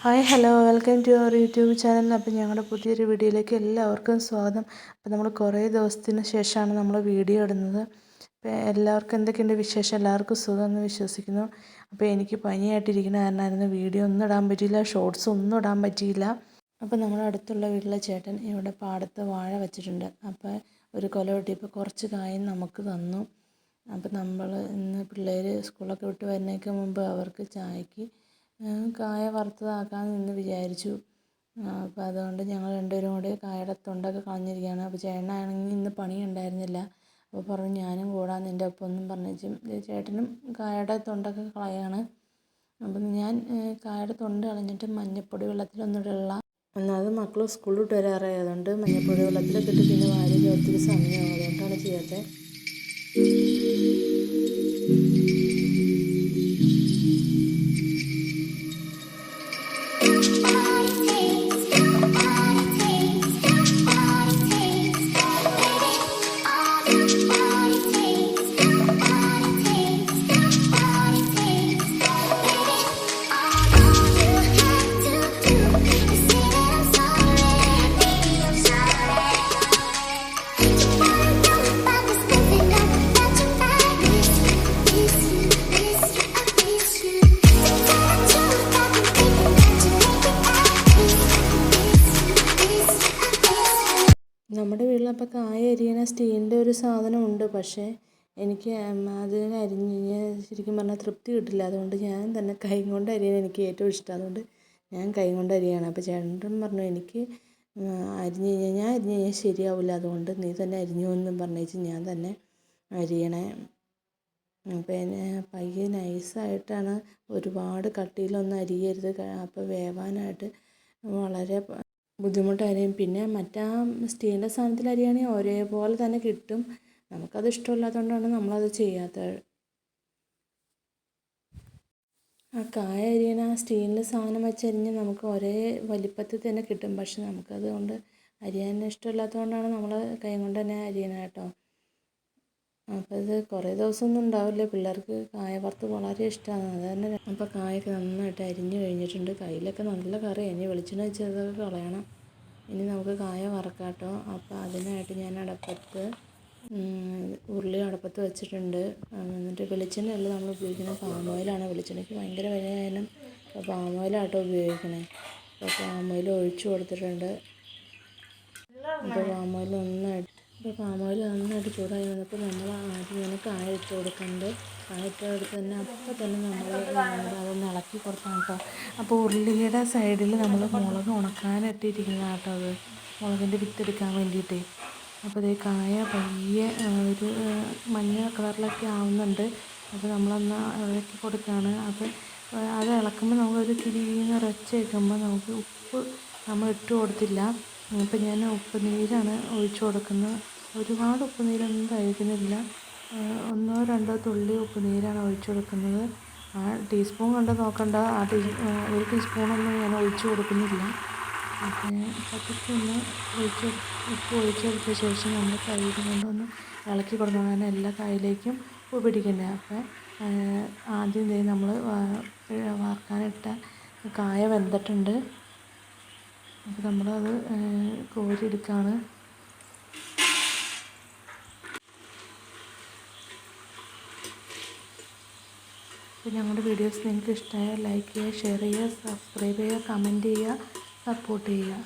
Hi hello welcome to our YouTube channel. അപ്പോൾ ഞങ്ങളുടെ പുതിയൊരു വീഡിയോയിലേക്ക് എല്ലാവർക്കും സ്വാഗതം. അപ്പോൾ നമ്മൾ കുറേ ദിവസത്തിന് ശേഷമാണ് നമ്മൾ വീഡിയോ ഇടുന്നത്. അപ്പോൾ എല്ലാവർക്കും എന്തൊക്കെയുണ്ട് വിശേഷം? എല്ലാവർക്കും സുഖമെന്ന് വിശ്വസിക്കുന്നു. അപ്പോൾ എനിക്ക് പനിയായിട്ടിരിക്കുന്ന കാരണമായിരുന്നു വീഡിയോ ഒന്നും ഇടാൻ പറ്റിയില്ല ഷോർട്സ് ഒന്നും ഇടാൻ പറ്റിയില്ല. അപ്പോൾ നമ്മുടെ അടുത്തുള്ള വീട്ടിലെ ചേട്ടൻ ഇവിടെ പാടത്ത് വാഴ വെച്ചിട്ടുണ്ട്. അപ്പോൾ ഒരു കൊല വെട്ടിയപ്പോൾ കുറച്ച് കായം നമുക്ക് തന്നു. അപ്പോൾ നമ്മൾ ഇന്ന് പിള്ളേർ സ്കൂളൊക്കെ വിട്ട് വരുന്നതിന് മുമ്പ് അവർക്ക് ചായക്ക് കായ വറുത്തതാക്കാമെന്ന് വിചാരിച്ചു. അപ്പോൾ അതുകൊണ്ട് ഞങ്ങൾ രണ്ടുപേരും കൂടി കായയുടെ തൊണ്ടൊക്കെ കളഞ്ഞിരിക്കുകയാണ്. അപ്പോൾ ചേട്ടനാണെങ്കിൽ ഇന്ന് പണി ഉണ്ടായിരുന്നില്ല അപ്പോൾ പറഞ്ഞു ഞാനും കൂടാൻ നിന്റെ ഒപ്പം എന്നും പറഞ്ഞേച്ചും. ചേട്ടനും കായയുടെ തൊണ്ടൊക്കെ കളയാണ്. അപ്പം ഞാൻ കായയുടെ തൊണ്ട് കളഞ്ഞിട്ട് മഞ്ഞപ്പൊടി വെള്ളത്തിലൊന്നിടുള്ള അത് മക്കൾ സ്കൂളിൽ വിട്ട് വരാറായതുകൊണ്ട് മഞ്ഞപ്പൊടി വെള്ളത്തിലൊക്കെ ഇട്ട് പിന്നെ വാരി ഒത്തിരി സമയമാകും അതുകൊണ്ടാണ് ചെയ്യാത്തത് നമ്മുടെ വീട്ടിലപ്പോൾ കായ അരിയണ സ്റ്റീലിന്റെ ഒരു സാധനം ഉണ്ട് പക്ഷേ എനിക്ക് അതിൽ അരിഞ്ഞ് കഴിഞ്ഞാൽ ശരിക്കും പറഞ്ഞാൽ തൃപ്തി കിട്ടില്ല. അതുകൊണ്ട് ഞാൻ തന്നെ കൈ കൊണ്ട് അരിയാൻ എനിക്ക് ഏറ്റവും ഇഷ്ടം. അതുകൊണ്ട് ഞാൻ കൈ കൊണ്ട് അരിയാണ്. അപ്പോൾ ചേട്ടൻ പറഞ്ഞു എനിക്ക് അരിഞ്ഞ് കഴിഞ്ഞാൽ ഞാൻ അരിഞ്ഞ് കഴിഞ്ഞാൽ ശരിയാവില്ല അതുകൊണ്ട് നീ തന്നെ അരിഞ്ഞു എന്നും പറഞ്ഞേച്ച് ഞാൻ തന്നെ അരിയണേ. പിന്നെ പയ്യെ നൈസായിട്ടാണ് ഒരുപാട് കട്ടിയിലൊന്നും അരിയരുത്. അപ്പോൾ വേവാനായിട്ട് വളരെ ബുദ്ധിമുട്ടായിരിക്കും പിന്നെ മറ്റേ സ്റ്റീലിന്റെ സാധനത്തിൽ അരിയാണെങ്കിൽ ഒരേപോലെ തന്നെ കിട്ടും. നമുക്കത് ഇഷ്ടമില്ലാത്തതുകൊണ്ടാണ് നമ്മളത് ചെയ്യാത്തത്. ആ കായ അരിയണ ആ സ്റ്റീലിന്റെ സാധനം വെച്ചരിഞ്ഞ് നമുക്ക് ഒരേ വലിപ്പത്തിൽ തന്നെ കിട്ടും. പക്ഷെ നമുക്കതുകൊണ്ട് അരിയാൻ ഇഷ്ടമില്ലാത്തതുകൊണ്ടാണ് നമ്മൾ കൈ കൊണ്ട് തന്നെ അരിയണത് കേട്ടോ. അപ്പോൾ ഇത് കുറേ ദിവസമൊന്നും ഉണ്ടാവില്ല. പിള്ളേർക്ക് കായ വറുത്ത് വളരെ ഇഷ്ടമാണ് അത് തന്നെ അപ്പോൾ കായൊക്കെ നന്നായിട്ട് അരിഞ്ഞ് കഴിഞ്ഞിട്ടുണ്ട്. കയ്യിലൊക്കെ നല്ല കറി. ഇനി വെളിച്ചെണ്ണ വെച്ചതൊക്കെ കളയണം. ഇനി നമുക്ക് കായ വറക്കാം കേട്ടോ അപ്പോൾ അതിനായിട്ട് ഞാൻ അടപ്പത്ത് ഉരുളി അടപ്പത്ത് വെച്ചിട്ടുണ്ട്. എന്നിട്ട് വെളിച്ചെണ്ണയല്ല നമ്മൾ ഉപയോഗിക്കുന്നത് പാം ഓയിലാണ് വെളിച്ചെണ്ണയ്ക്ക് ഭയങ്കര വില കാരണം അപ്പോൾ പാം ഓയിലാട്ടോ ഉപയോഗിക്കണേ. അപ്പോൾ പാം ഓയിൽ ഒഴിച്ചു കൊടുത്തിട്ടുണ്ട്. അപ്പോൾ പാം ഓയിൽ നന്നായിട്ട് അപ്പോൾ പാം ഓയിൽ നന്നായിട്ട് ചൂടായി വന്നപ്പോൾ നമ്മൾ ആദ്യം ഇങ്ങനെ കായ ഇട്ട് കൊടുക്കുന്നുണ്ട്. കായ ഇട്ട് കൊടുത്ത് തന്നെ അപ്പോൾ തന്നെ നമ്മൾ അതൊന്ന് ഇളക്കി കൊടുക്കണം കേട്ടോ. അപ്പോൾ ഉരുളിയുടെ സൈഡിൽ നമ്മൾ മുളക് ഉണക്കാനിട്ടിരിക്കുന്ന കേട്ടോ അത്. മുളകിന്റെ വിത്തെടുക്കാൻ വേണ്ടിയിട്ട്. അപ്പോൾ ഇതേ കായ പയ്യെ ഒരു മഞ്ഞ കളറിലൊക്കെ ആവുന്നുണ്ട്. അപ്പോൾ നമ്മളൊന്ന് ഇളക്കി കൊടുക്കുകയാണ്. അപ്പോൾ അത് ഇളക്കുമ്പോൾ നമുക്കൊരു കിരീന്ന് ഒരൊച്ച വെക്കുമ്പോൾ നമുക്ക് ഉപ്പ് നമ്മൾ ഇട്ട് കൊടുത്തില്ല. അപ്പോൾ ഞാൻ ഉപ്പ് നീരാണ് ഒഴിച്ചു കൊടുക്കുന്നത്. ഒരുപാട് ഉപ്പുനീരൊന്നും കഴിക്കുന്നില്ല ഒന്നോ രണ്ടോ തുള്ളി ഉപ്പുനീരാണ് ഒഴിച്ചു കൊടുക്കുന്നത് ആ ടീസ്പൂൺ കണ്ട് നോക്കണ്ട. ആ ടീ ഒരു ടീസ്പൂണൊന്നും ഞാൻ ഒഴിച്ചു കൊടുക്കുന്നില്ല. അപ്പോൾ പതുക്കെ ഒന്ന് ഒഴിച്ച് ഉപ്പ് ഒഴിച്ചെടുത്ത ശേഷം നമ്മൾ കൈ കൊണ്ടൊന്ന് ഇളക്കി കൊടുക്കണം. കാരണം എല്ലാ കൈയിലേക്കും ഉപ്പ് പിടിക്കണ്ടേ? അപ്പോൾ ആദ്യം ദേ നമ്മൾ വാർക്കാനിട്ട കായ വെന്തിട്ടുണ്ട്. അപ്പോൾ നമ്മളത് കോരിയെടുക്കുകയാണ് അപ്പോൾ ഞങ്ങളുടെ വീഡിയോസ് നിങ്ങൾക്ക് ഇഷ്ടമായാൽ ലൈക്ക് ചെയ്യുക ഷെയർ ചെയ്യുക സബ്സ്ക്രൈബ് ചെയ്യുക കമന്റ് ചെയ്യുക സപ്പോർട്ട് ചെയ്യുക.